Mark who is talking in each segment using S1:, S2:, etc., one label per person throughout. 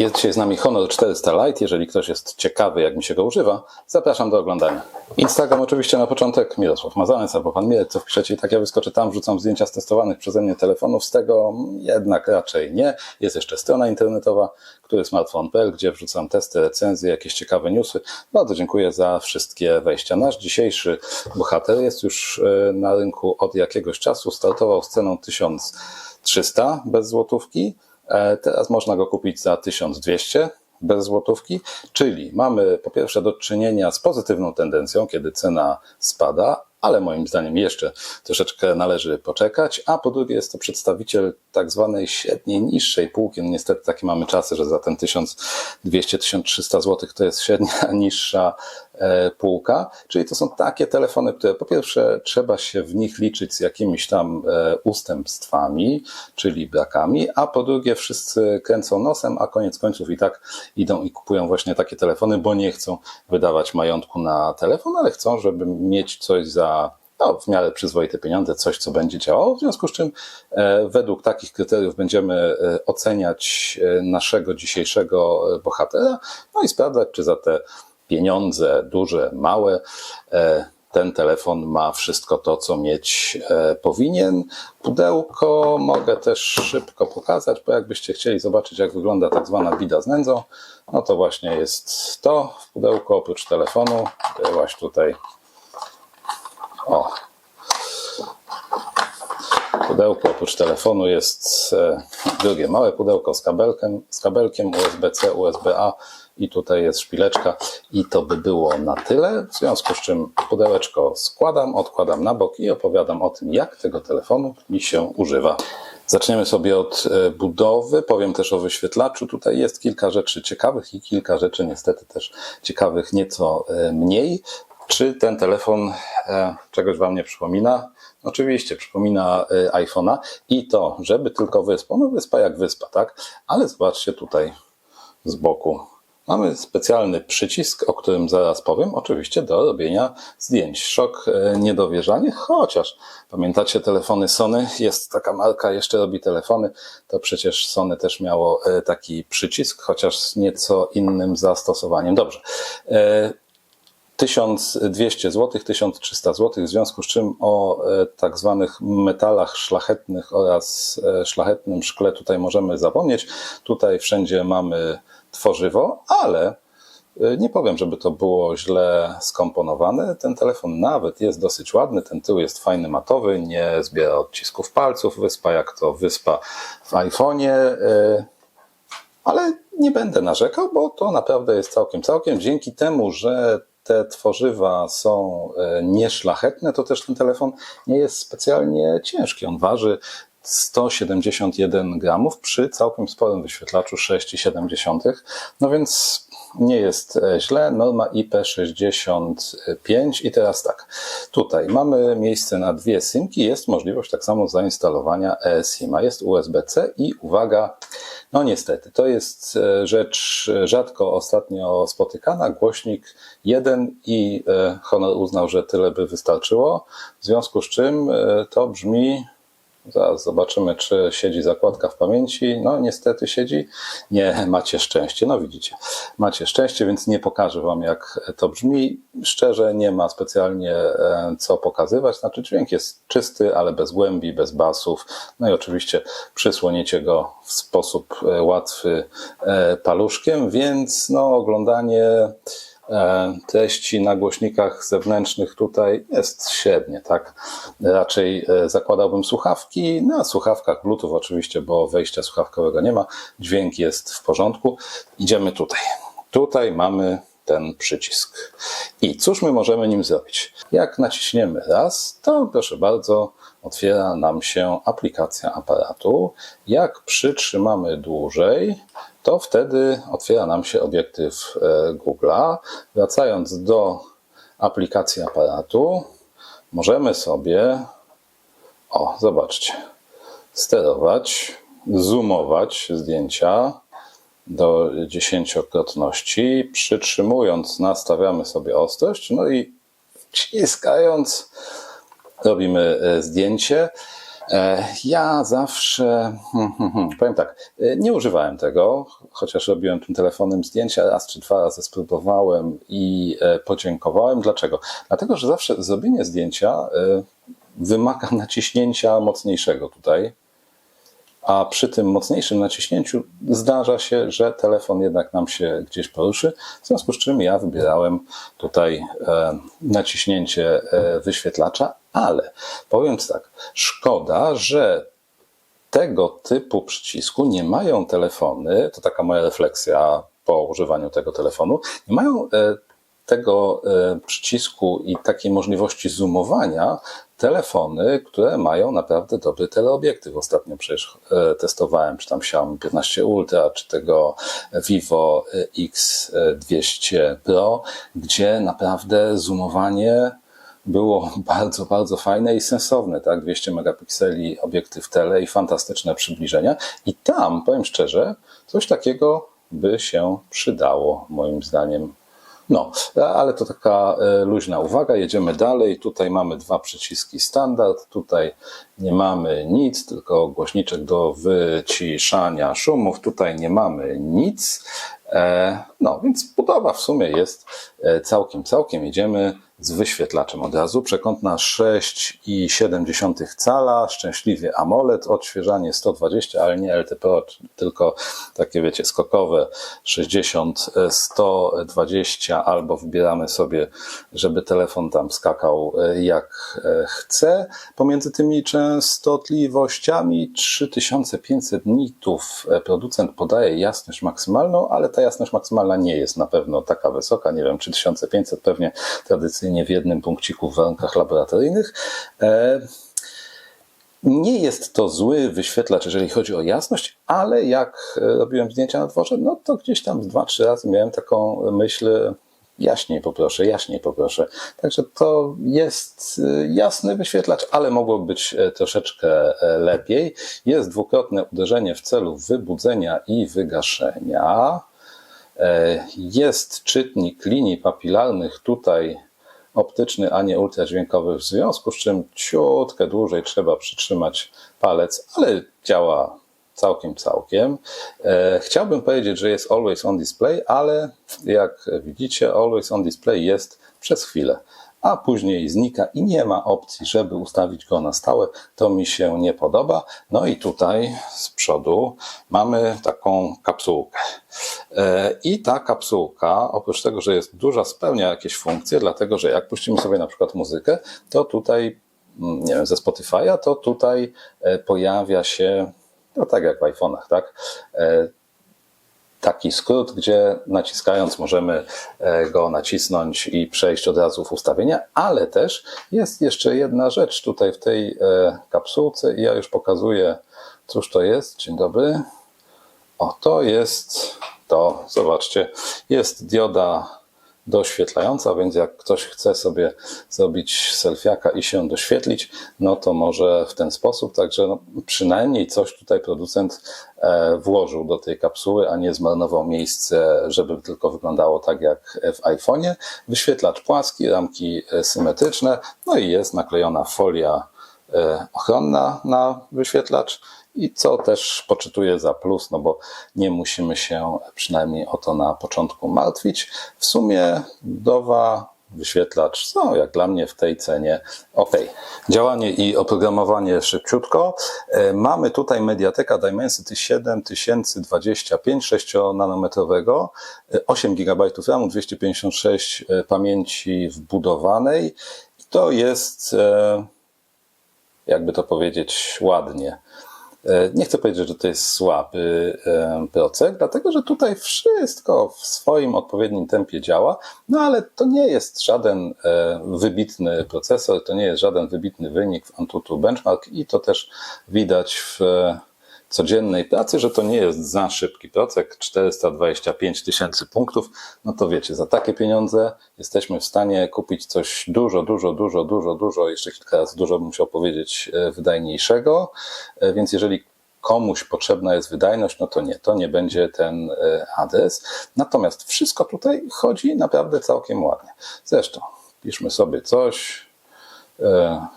S1: Jest dzisiaj z nami Honor 400 Lite. Jeżeli ktoś jest ciekawy, jak mi się go używa, zapraszam do oglądania. Instagram oczywiście na początek, Mirosław Mazanec albo Pan Mirek, co wpiszecie i tak ja wyskoczę tam, wrzucam zdjęcia z testowanych przeze mnie telefonów, z tego jednak raczej nie. Jest jeszcze strona internetowa, który smartphone.pl, gdzie wrzucam testy, recenzje, jakieś ciekawe newsy. Bardzo dziękuję za wszystkie wejścia. Nasz dzisiejszy bohater jest już e, na rynku od jakiegoś czasu, startował z ceną 1300 bez złotówki. E, Teraz można go kupić za 1200 bez złotówki, czyli mamy po pierwsze do czynienia z pozytywną tendencją, kiedy cena spada, ale moim zdaniem jeszcze troszeczkę należy poczekać, a po drugie jest to przedstawiciel tak zwanej średniej, niższej półki. No niestety takie mamy czasy, że za ten 1200-1300 zł to jest średnia, niższa półka, czyli to są takie telefony, które po pierwsze trzeba się w nich liczyć z jakimiś tam e, ustępstwami, czyli brakami, a po drugie wszyscy kręcą nosem, a koniec końców i tak idą i kupują właśnie takie telefony, bo nie chcą wydawać majątku na telefon, ale chcą, żeby mieć coś za no, w miarę przyzwoite pieniądze, coś, co będzie działało, w związku z czym e, według takich kryteriów będziemy e, oceniać e, naszego dzisiejszego e, bohatera, no i sprawdzać, czy za te pieniądze, duże, małe, e, ten telefon ma wszystko to, co mieć e, powinien. Pudełko mogę też szybko pokazać, bo jakbyście chcieli zobaczyć, jak wygląda tak zwana bida z nędzą, no to właśnie jest to w pudełku, oprócz telefonu, właśnie tutaj o. Pudełko oprócz telefonu jest e, drugie małe pudełko z kabelkiem, z kabelkiem USB-C, USB-A i tutaj jest szpileczka i to by było na tyle, w związku z czym pudełeczko składam, odkładam na bok i opowiadam o tym, jak tego telefonu mi się używa. Zaczniemy sobie od e, budowy, powiem też o wyświetlaczu. Tutaj jest kilka rzeczy ciekawych i kilka rzeczy niestety też ciekawych nieco e, mniej. Czy ten telefon e, czegoś Wam nie przypomina? Oczywiście, przypomina iPhone'a i to, żeby tylko wyspą, no wyspa jak wyspa, tak? Ale zobaczcie tutaj z boku. Mamy specjalny przycisk, o którym zaraz powiem, oczywiście do robienia zdjęć. Szok, e, niedowierzanie, chociaż pamiętacie telefony Sony? Jest taka marka, jeszcze robi telefony, to przecież Sony też miało e, taki przycisk, chociaż z nieco innym zastosowaniem. Dobrze. E, 1200 zł, 1300 zł, w związku z czym o e, tak zwanych metalach szlachetnych oraz szlachetnym szkle tutaj możemy zapomnieć. Tutaj wszędzie mamy tworzywo, ale e, nie powiem, żeby to było źle skomponowane. Ten telefon nawet jest dosyć ładny, ten tył jest fajny, matowy, nie zbiera odcisków palców, wyspa jak to wyspa w iPhone'ie. e, ale nie będę narzekał, bo to naprawdę jest całkiem, całkiem. Dzięki temu, że te tworzywa są e, nieszlachetne, to też ten telefon nie jest specjalnie ciężki. On waży 171 gramów przy całkiem sporym wyświetlaczu 6,7. No więc nie jest e, źle. Norma IP65 i teraz tak. Tutaj mamy miejsce na dwie SIMki. Jest możliwość tak samo zainstalowania eSIM-a. Jest USB-C i uwaga, no niestety, to jest e, rzecz rzadko ostatnio spotykana. Głośnik jeden i e, Honor uznał, że tyle by wystarczyło. W związku z czym to brzmi Zaraz zobaczymy, czy siedzi zakładka w pamięci. No, niestety siedzi. Nie, macie szczęście. No, widzicie, macie szczęście, więc nie pokażę Wam, jak to brzmi. Szczerze, nie ma specjalnie e, co pokazywać. Znaczy, dźwięk jest czysty, ale bez głębi, bez basów. No i oczywiście przysłonicie go w sposób e, łatwy e, paluszkiem, więc no, oglądanie treści na głośnikach zewnętrznych tutaj jest średnie, tak? Raczej e, zakładałbym słuchawki, na słuchawkach Bluetooth oczywiście, bo wejścia słuchawkowego nie ma, dźwięk jest w porządku. Idziemy tutaj. Tutaj mamy ten przycisk. I cóż my możemy nim zrobić? Jak naciśniemy raz, to proszę bardzo, otwiera nam się aplikacja aparatu. Jak przytrzymamy dłużej, to wtedy otwiera nam się obiektyw e, Google'a. Wracając do aplikacji aparatu, możemy sobie, o, zobaczcie, sterować, zoomować zdjęcia do dziesięciokrotności. Przytrzymując, nastawiamy sobie ostrość, no i wciskając, robimy e, zdjęcie. E, Ja zawsze, hmm, hmm, hmm, powiem tak, e, nie używałem tego, chociaż robiłem tym telefonem zdjęcia, raz czy dwa razy spróbowałem i e, podziękowałem. Dlaczego? Dlatego, że zawsze zrobienie zdjęcia wymaga naciśnięcia mocniejszego tutaj, a przy tym mocniejszym naciśnięciu zdarza się, że telefon jednak nam się gdzieś poruszy, w związku z czym ja wybierałem tutaj naciśnięcie wyświetlacza, ale powiem tak, szkoda, że tego typu przycisku nie mają telefony, to taka moja refleksja po używaniu tego telefonu, nie mają e, tego e, przycisku i takiej możliwości zoomowania telefony, które mają naprawdę dobry teleobiektyw. Ostatnio przecież e, testowałem, czy tam Xiaomi 15 Ultra, czy tego Vivo X200 Pro, gdzie naprawdę zoomowanie było bardzo, bardzo fajne i sensowne, tak? 200 megapikseli obiektyw tele i fantastyczne przybliżenia. I tam, powiem szczerze, coś takiego by się przydało, moim zdaniem. No, ale to taka e, luźna uwaga. Jedziemy dalej. Tutaj mamy dwa przyciski standard. Tutaj nie mamy nic, tylko głośniczek do wyciszania szumów. Tutaj nie mamy nic. E, No, więc budowa w sumie jest e, całkiem, całkiem. Jedziemy z wyświetlaczem od razu. Przekątna 6,7 cala, szczęśliwie AMOLED, odświeżanie 120, ale nie LT Pro, tylko takie wiecie, skokowe 60, 120, albo wybieramy sobie, żeby telefon tam skakał e, jak e, chce. Pomiędzy tymi częstotliwościami 3500 nitów e, producent podaje jasność maksymalną, ale ta jasność maksymalna nie jest na pewno taka wysoka, nie wiem, 3500 pewnie tradycyjnie w jednym punkciku w warunkach laboratoryjnych. E, Nie jest to zły wyświetlacz, jeżeli chodzi o jasność, ale jak e, robiłem zdjęcia na dworze, no to gdzieś tam dwa, trzy razy miałem taką myśl, jaśniej poproszę, jaśniej poproszę. Także to jest e, jasny wyświetlacz, ale mogło być troszeczkę lepiej. Jest dwukrotne uderzenie w celu wybudzenia i wygaszenia. Jest czytnik linii papilarnych tutaj optyczny, a nie ultradźwiękowy, w związku z czym ciutkę dłużej trzeba przytrzymać palec, ale działa całkiem, całkiem. E, Chciałbym powiedzieć, że jest always on display, ale jak widzicie, always on display jest przez chwilę, a później znika i nie ma opcji, żeby ustawić go na stałe. To mi się nie podoba. No i tutaj z przodu mamy taką kapsułkę. E, I ta kapsułka, oprócz tego, że jest duża, spełnia jakieś funkcje, dlatego że jak puścimy sobie na przykład muzykę, to tutaj, mm, nie wiem, ze Spotify'a, to tutaj e, pojawia się, no tak jak w iPhone'ach, tak? Taki skrót, gdzie naciskając możemy e, go nacisnąć i przejść od razu w ustawienia, ale też jest jeszcze jedna rzecz tutaj w tej e, kapsułce i ja już pokazuję, cóż to jest. Dzień dobry. O, to jest to, zobaczcie, jest dioda doświetlająca, więc jak ktoś chce sobie zrobić selfiaka i się doświetlić, no to może w ten sposób, także no, przynajmniej coś tutaj producent e, włożył do tej kapsuły, a nie zmarnował miejsce, żeby tylko wyglądało tak jak w iPhone'ie. Wyświetlacz płaski, ramki e, symetryczne, no i jest naklejona folia e, ochronna na wyświetlacz i co też poczytuję za plus, no bo nie musimy się przynajmniej o to na początku martwić. W sumie budowa, wyświetlacz są jak dla mnie w tej cenie ok. Działanie i oprogramowanie szybciutko. E, Mamy tutaj Mediateka Dimensity 7025 6-nanometrowego, e, 8 GB RAMu, 256 e, pamięci wbudowanej to jest e, jakby to powiedzieć ładnie. E, Nie chcę powiedzieć, że to jest słaby e, procek, dlatego że tutaj wszystko w swoim odpowiednim tempie działa, no ale to nie jest żaden e, wybitny procesor, to nie jest żaden wybitny wynik w Antutu Benchmark i to też widać w codziennej pracy, że to nie jest za szybki procek, 425 tysięcy punktów, no to wiecie, za takie pieniądze jesteśmy w stanie kupić coś dużo, dużo, dużo, dużo, dużo, jeszcze kilka razy dużo bym musiał powiedzieć, e, wydajniejszego, E, więc jeżeli komuś potrzebna jest wydajność, no to nie, to nie będzie ten e, adres. Natomiast wszystko tutaj chodzi naprawdę całkiem ładnie. Zresztą, piszmy sobie coś,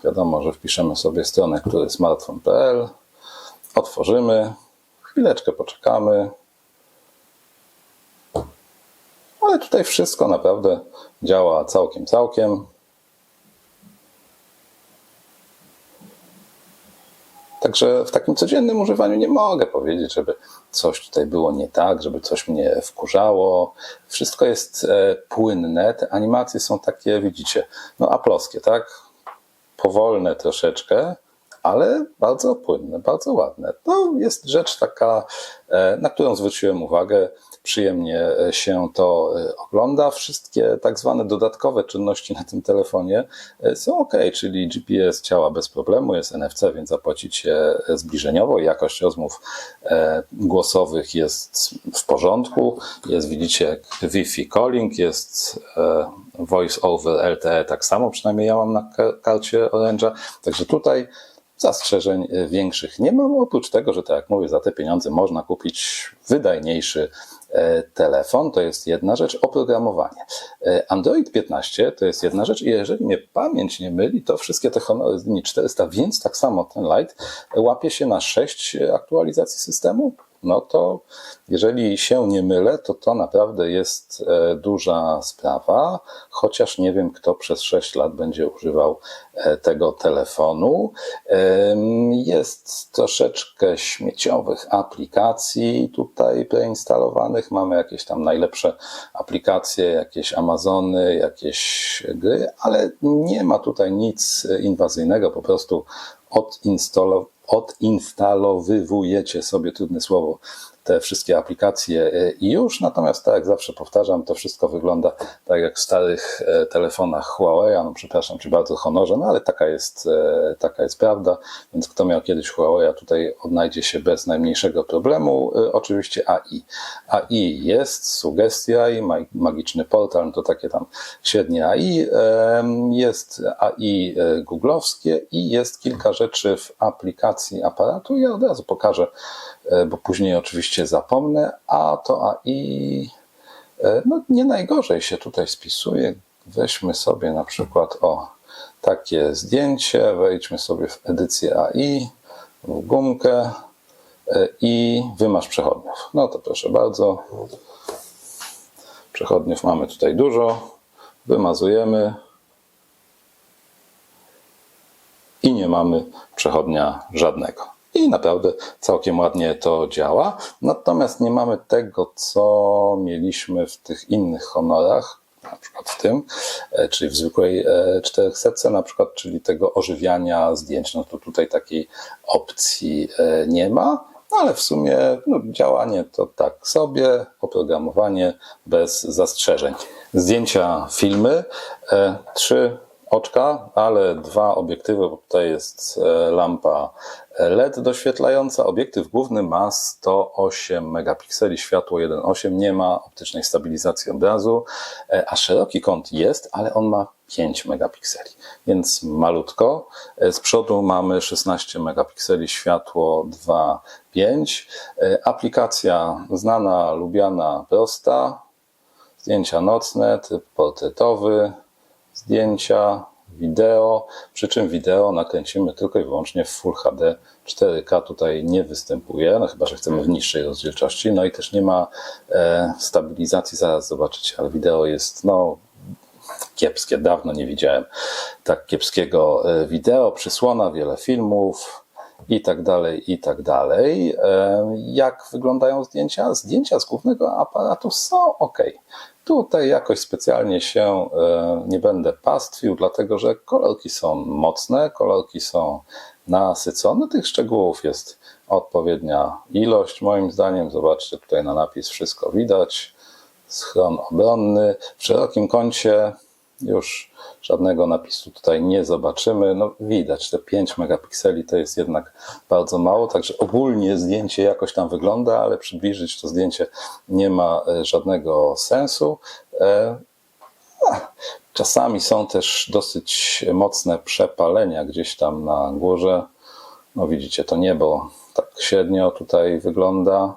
S1: wiadomo, że wpiszemy sobie stronę, który smartfon.pl, otworzymy, chwileczkę poczekamy. Ale tutaj wszystko naprawdę działa całkiem, całkiem. Także w takim codziennym używaniu nie mogę powiedzieć, żeby coś tutaj było nie tak, żeby coś mnie wkurzało. Wszystko jest e, płynne. Te animacje są takie, widzicie, no aploskie, tak? Powolne troszeczkę, ale bardzo płynne, bardzo ładne. To jest rzecz taka, e, na którą zwróciłem uwagę. Przyjemnie się to e, ogląda. Wszystkie tak zwane dodatkowe czynności na tym telefonie e, są ok, czyli GPS działa bez problemu, jest NFC, więc zapłacić się zbliżeniowo. Jakość rozmów głosowych jest w porządku. Jest, widzicie, Wi-Fi calling, jest voice over LTE tak samo, przynajmniej ja mam na karcie Orange'a. Także tutaj Zastrzeżeń e, większych nie mam, oprócz tego, że tak jak mówię, za te pieniądze można kupić wydajniejszy e, telefon, to jest jedna rzecz, oprogramowanie. E, Android 15 to jest jedna rzecz i jeżeli mnie pamięć nie myli, to wszystkie te honory z linii 400, więc tak samo ten Lite łapie się na 6 aktualizacji systemu, no to jeżeli się nie mylę, to to naprawdę jest e, duża sprawa, chociaż nie wiem, kto przez 6 lat będzie używał e, tego telefonu. Jest troszeczkę śmieciowych aplikacji tutaj preinstalowanych. Mamy jakieś tam najlepsze aplikacje, jakieś Amazony, jakieś gry, ale nie ma tutaj nic inwazyjnego, po prostu odinstalować odinstalowywujecie sobie, trudne słowo, te wszystkie aplikacje e, i już. Natomiast tak jak zawsze powtarzam, to wszystko wygląda tak jak w starych e, telefonach Huawei, no przepraszam Ci bardzo honorze, no ale taka jest, e, taka jest prawda, więc kto miał kiedyś Huawei, tutaj odnajdzie się bez najmniejszego problemu. Oczywiście AI. AI jest, sugestia i magiczny portal, no to takie tam średnie AI. Jest AI googlowskie i jest kilka rzeczy w aplikacji aparatu. Ja od razu pokażę, bo później oczywiście oczywiście zapomnę, a to AI e, no, nie najgorzej się tutaj spisuje. Weźmy sobie na przykład o takie zdjęcie, wejdźmy sobie w edycję AI, w gumkę e, i wymasz przechodniów. No to proszę bardzo. Przechodniów mamy tutaj dużo. Wymazujemy. I nie mamy przechodnia żadnego i naprawdę całkiem ładnie to działa. Natomiast nie mamy tego, co mieliśmy w tych innych honorach, na przykład w tym, e, czyli w zwykłej 400, e, na przykład, czyli tego ożywiania zdjęć. No to tutaj takiej opcji e, nie ma, ale w sumie no, działanie to tak sobie, oprogramowanie bez zastrzeżeń. Zdjęcia, filmy, trzy oczka, ale dwa obiektywy, bo tutaj jest lampa LED doświetlająca. Obiektyw główny ma 108 megapikseli, światło 1.8, nie ma optycznej stabilizacji obrazu, e, a szeroki kąt jest, ale on ma 5 megapikseli, więc malutko. E, z przodu mamy 16 megapikseli, światło 2.5. E, aplikacja znana, lubiana, prosta. Zdjęcia nocne, tryb portretowy, zdjęcia, wideo, przy czym wideo nakręcimy tylko i wyłącznie w Full HD 4K tutaj nie występuje, no chyba, że chcemy w niższej rozdzielczości, no i też nie ma e, stabilizacji, zaraz zobaczycie, ale wideo jest no kiepskie, dawno nie widziałem tak kiepskiego e, wideo, przysłona, wiele filmów, i tak dalej, i tak dalej. E, jak wyglądają zdjęcia? Zdjęcia z głównego aparatu są ok. Tutaj jakoś specjalnie się e, nie będę pastwił, dlatego że kolorki są mocne, kolorki są nasycone. Tych szczegółów jest odpowiednia ilość, moim zdaniem. Zobaczcie tutaj na napis, wszystko widać. Schron obronny. W szerokim kącie już żadnego napisu tutaj nie zobaczymy. No widać, te 5 megapikseli to jest jednak bardzo mało, także ogólnie zdjęcie jakoś tam wygląda, ale przybliżyć to zdjęcie nie ma e, żadnego sensu. E, czasami są też dosyć mocne przepalenia gdzieś tam na górze. No widzicie, to niebo tak średnio tutaj wygląda.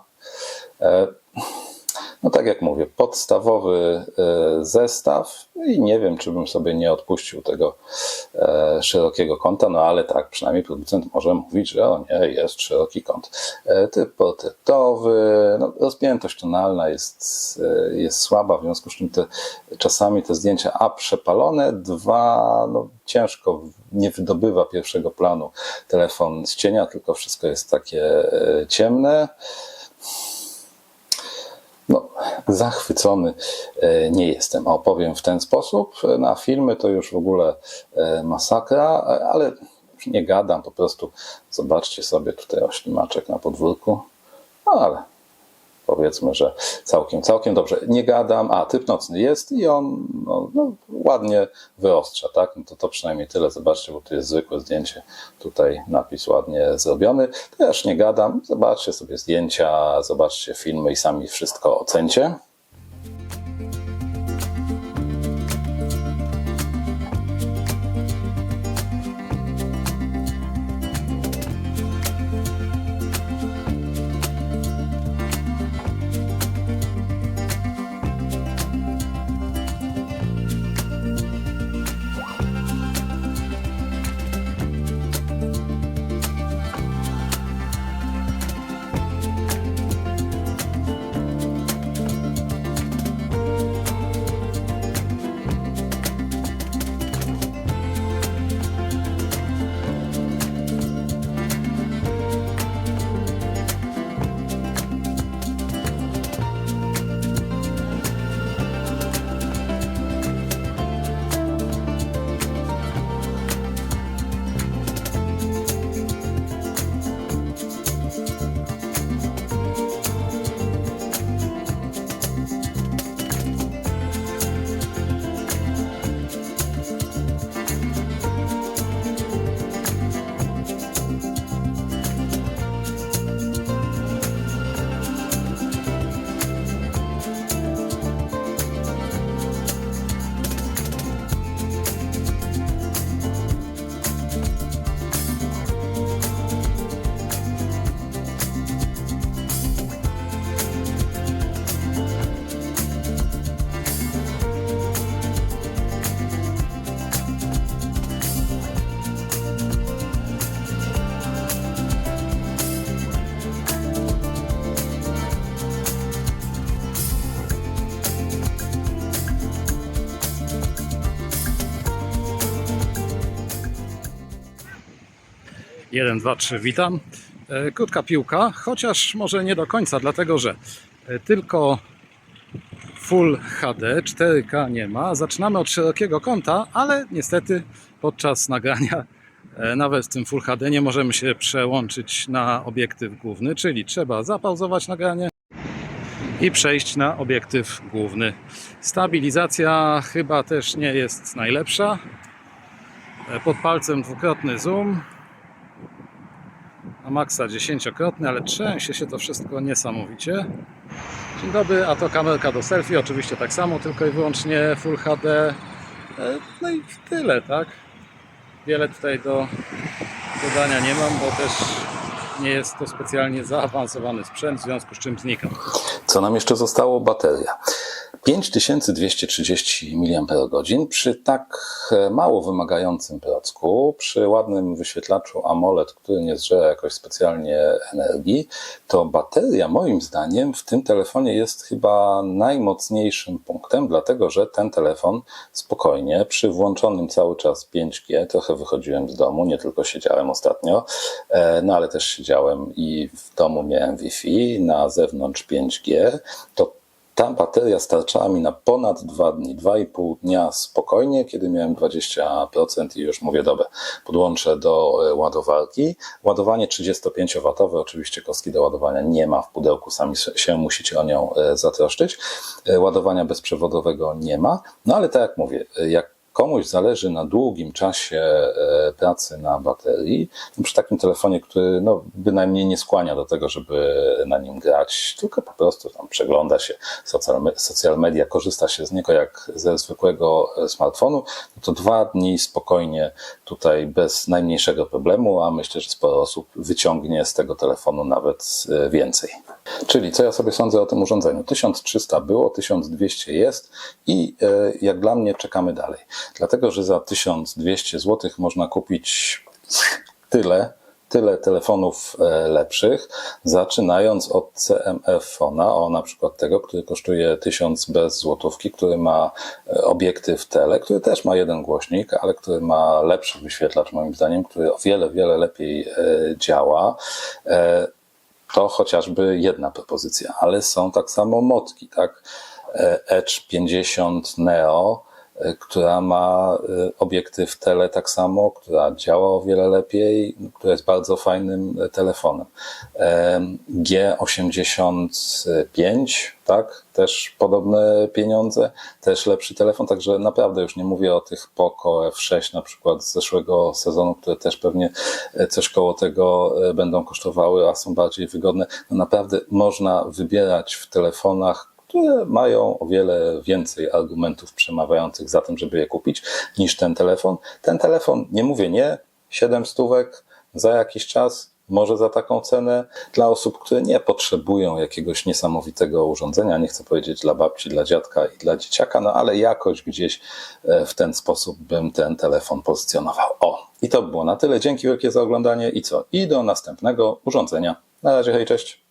S1: No tak jak mówię, podstawowy e, zestaw i nie wiem, czy bym sobie nie odpuścił tego e, szerokiego kąta, no ale tak, przynajmniej producent może mówić, że o nie, jest szeroki kąt. E, Typ portretowy, no, rozpiętość tonalna jest, jest słaba, w związku z czym te, czasami te zdjęcia a przepalone, dwa no, ciężko nie wydobywa pierwszego planu telefon z cienia, tylko wszystko jest takie ciemne. No, zachwycony e, nie jestem. Opowiem w ten sposób. Na filmy to już w ogóle e, masakra, e, ale nie gadam, po prostu zobaczcie sobie tutaj oślimaczek na podwórku. No ale powiedzmy, że całkiem, całkiem dobrze. Nie gadam, a typ nocny jest i on no, no, ładnie wyostrza, tak? No to, to przynajmniej tyle. Zobaczcie, bo tu jest zwykłe zdjęcie, tutaj napis ładnie zrobiony. Też nie gadam, zobaczcie sobie zdjęcia, zobaczcie filmy i sami wszystko ocencie.
S2: Jeden, dwa, trzy, witam. E, Krótka piłka, chociaż może nie do końca, dlatego że e, tylko Full HD, 4K nie ma. Zaczynamy od szerokiego kąta, ale niestety podczas nagrania e, nawet z tym Full HD nie możemy się przełączyć na obiektyw główny, czyli trzeba zapauzować nagranie i przejść na obiektyw główny. Stabilizacja chyba też nie jest najlepsza. Pod palcem dwukrotny zoom, na maksa dziesięciokrotny, ale trzęsie się to wszystko niesamowicie. Dzień dobry, a to kamerka do selfie, oczywiście tak samo, tylko i wyłącznie Full HD. E, No i tyle, tak? Wiele tutaj do dodania nie mam, bo też nie jest to specjalnie zaawansowany sprzęt, w związku z czym znikam.
S1: Co nam jeszcze zostało? Bateria. 5230 mAh przy tak e, mało wymagającym procku, przy ładnym wyświetlaczu AMOLED, który nie zżera jakoś specjalnie energii, to bateria moim zdaniem w tym telefonie jest chyba najmocniejszym punktem, dlatego że ten telefon spokojnie, przy włączonym cały czas 5G, trochę wychodziłem z domu, nie tylko siedziałem ostatnio, e, no ale też siedziałem i w domu miałem Wi-Fi, na zewnątrz 5G, to ta bateria starczała mi na ponad dwa dni, dwa i pół dnia spokojnie, kiedy miałem 20% i już mówię, dobra, podłączę do e, ładowarki. Ładowanie 35W, oczywiście kostki do ładowania nie ma w pudełku, sami się musicie o nią e, zatroszczyć. E, Ładowania bezprzewodowego nie ma, no ale tak jak mówię, jak komuś zależy na długim czasie e, pracy na baterii, przy takim telefonie, który no, bynajmniej nie skłania do tego, żeby na nim grać, tylko po prostu tam przegląda się social, social media, korzysta się z niego jak ze zwykłego e, smartfonu, no to dwa dni spokojnie tutaj bez najmniejszego problemu, a myślę, że sporo osób wyciągnie z tego telefonu nawet e, więcej. Czyli co ja sobie sądzę o tym urządzeniu? 1300 było, 1200 jest i jak dla mnie czekamy dalej. Dlatego, że za 1200 zł można kupić tyle, tyle telefonów e, lepszych, zaczynając od CMF Fona, o na przykład tego, który kosztuje 1000 bez złotówki, który ma e, obiektyw tele, który też ma jeden głośnik, ale który ma lepszy wyświetlacz moim zdaniem, który o wiele, wiele lepiej e, działa. To chociażby jedna propozycja, ale są tak samo motki, tak? Edge 50 Neo, która ma e, obiektyw tele tak samo, która działa o wiele lepiej, która jest bardzo fajnym e, telefonem. E, G85, tak? Też podobne pieniądze, też lepszy telefon, także naprawdę już nie mówię o tych Poco F6 na przykład z zeszłego sezonu, które też pewnie e, coś koło tego e, będą kosztowały, a są bardziej wygodne. No naprawdę można wybierać w telefonach, które mają o wiele więcej argumentów przemawiających za tym, żeby je kupić, niż ten telefon. Ten telefon, nie mówię nie, 7 stówek za jakiś czas, może za taką cenę dla osób, które nie potrzebują jakiegoś niesamowitego urządzenia, nie chcę powiedzieć dla babci, dla dziadka i dla dzieciaka, no ale jakoś gdzieś e, w ten sposób bym ten telefon pozycjonował. O, i to by było na tyle. Dzięki wielkie za oglądanie i co? I do następnego urządzenia. Na razie, hej, cześć.